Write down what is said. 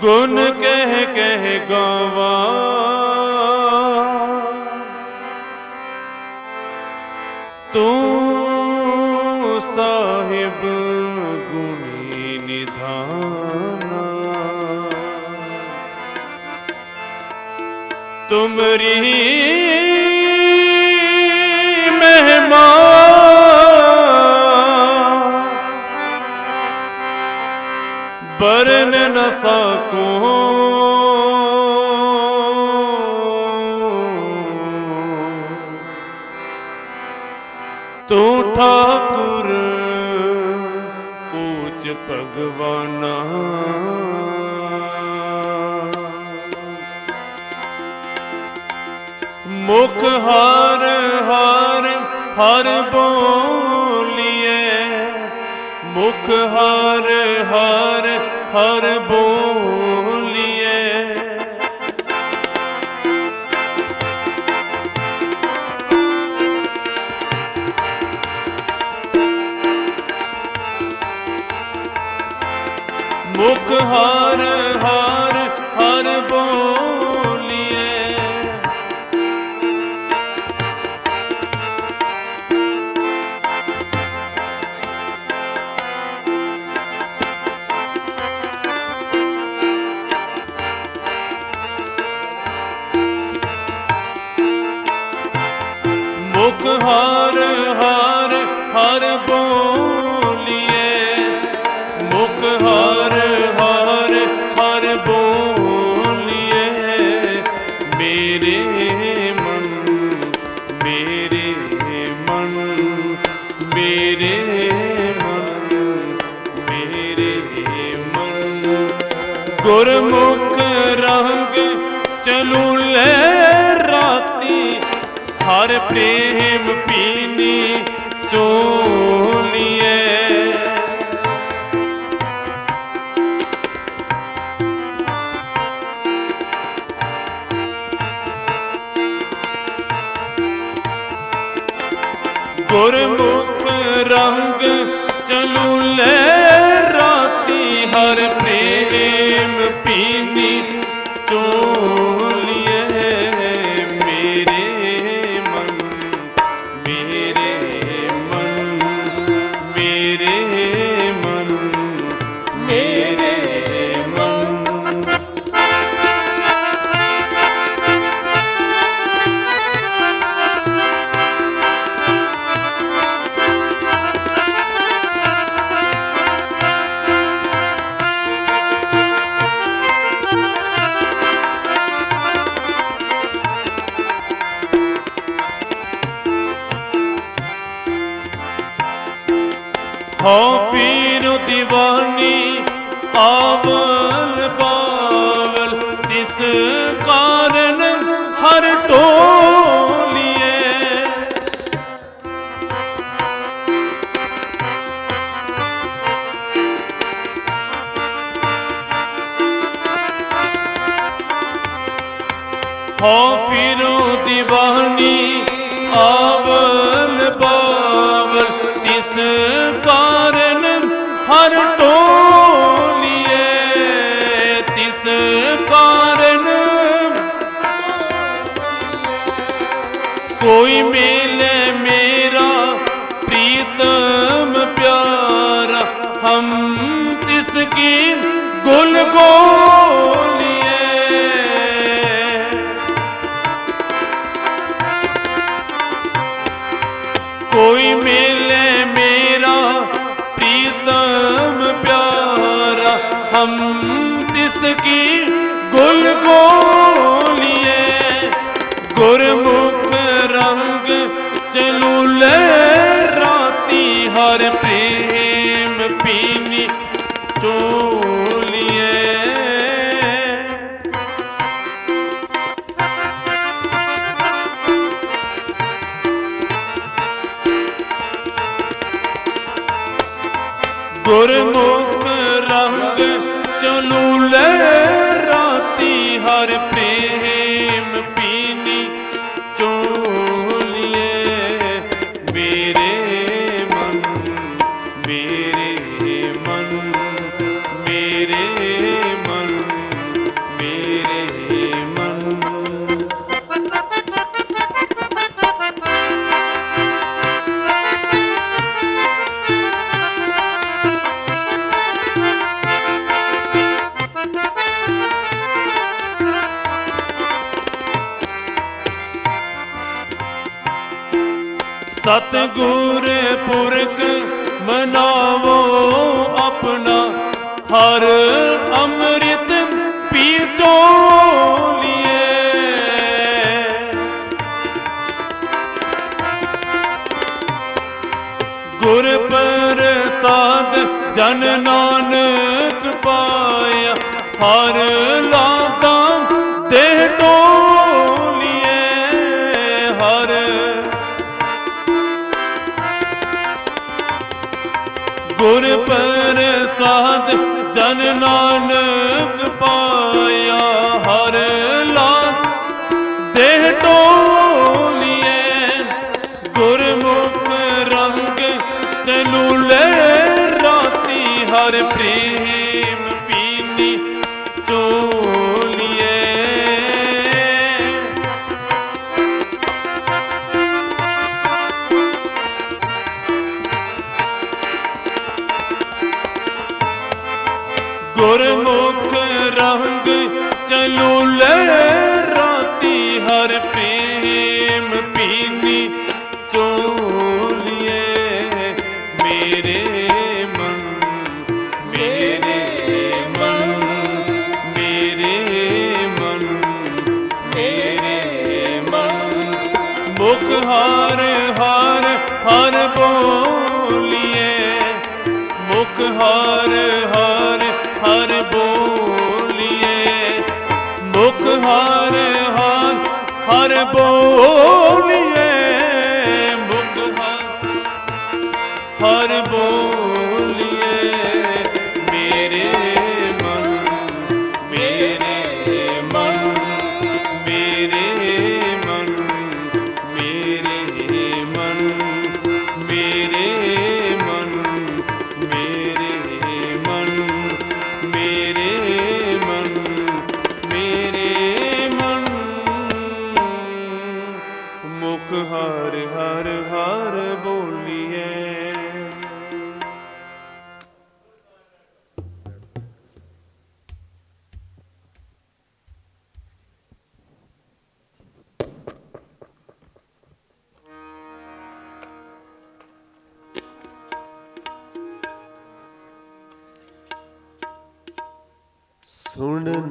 ਗੁਣ ਕਹਿ ਕਹਿ ਗਾਵਾਂ। ਤੂੰ ਸਾਹਿਬ ਗੁਣੀ ਨਿਧਾਨਾ। ਤੁਮਰੀ ਬਰਨ ਨ ਤੂੰ ਠਾਕੁਰ ਊਚ ਭਗਵਾਨਾ। ਮੁਖ ਹਰ ਹਰ ਹਰ ਬੋਲੀਏ ਮੁਖ ਹਰ ਹਰ ਹਰ ਬੋਲੀਏ। ਮੁਖ ਹਰ ਹਰ ਹਰ ਬੋਲੀਏ ਗੁਰਮੁਖ ਰੰਗ ਚਲੂ ਲੈ ਰਾਤੀ। ਹਰ ਪ੍ਰੇਮ ਹਉ ਪੀਰ دیਵਾਨੀ ਆਵਲ ਹਰ ਟੋਲੀਏ। ਪੀਰ دیਵਾਨੀ ਆਵਲ ਹਰ ਟੋਲੀਏ ਤਿਸ ਕਾਰਨ ਕੋਈ ਮਿਲੇ ਮੇਰਾ ਪ੍ਰੀਤਮ ਪਿਆਰਾ, ਹਮ ਤਿਸ ਕੀ ਗੁਲ ਗੋਲੀਏ। ਕੋਈ ਮਿਲੇ ਪਿਆਰਾ ਹਮ ਤਿਸ ਕੀ ਗੁਲ ਗੋਲੀਏ ਗੁਰਮੁਖ ਰੰਗ ਚਲੂ ਲੈ ਰਾਤੀ ਹਰ ਪ੍ਰੇਮ ਪੀਨੀ ਚੋਲੀਏ ਗੁਰਮੁਖ ਸਤਿਗੁਰ ਪੁਰਖ ਮਨਾਵੋ ਆਪਣਾ ਹਰ ਅੰਮ੍ਰਿਤ ਪੀਚੋ ਲਿਏ। ਗੁਰ ਪ੍ਰਸਾਦ ਜਨ ਨਾਨਕ ਪਾਇਆ ਹਰ ਨਾਨਕ ਪਾਇਆ ਹਰ ਲਾ। ਦੇਹ ਟੋਲੀਏ ਗੁਰਮੁਖ ਰੰਗ ਚਲੂਲੇ ਰਾਤੀ ਹਰ ਪ੍ਰੇਮ ਪੀਨੀ ਚੋਲੀਏ ਗੁਰਮੁਖ ਰੰਗ ਚਲੂਲੇ ਰਾਤੀ ਹਰ ਪ੍ਰੇਮ ਪੀਨੀ ਚੋਲੀਏ। ਮੇਰੇ ਮਨ ਮੇਰੇ ਮਨ ਮੇਰੇ ਮਨ ਮੇਰੇ ਮਨ। ਮੁਖ ਹਰ ਹਰ ਹਰ ਬੋਲੀਏ। ਮੁਖ ਹਰ ਹਰ ਹਰ ਬੋਲੀਏ পারবো सुनना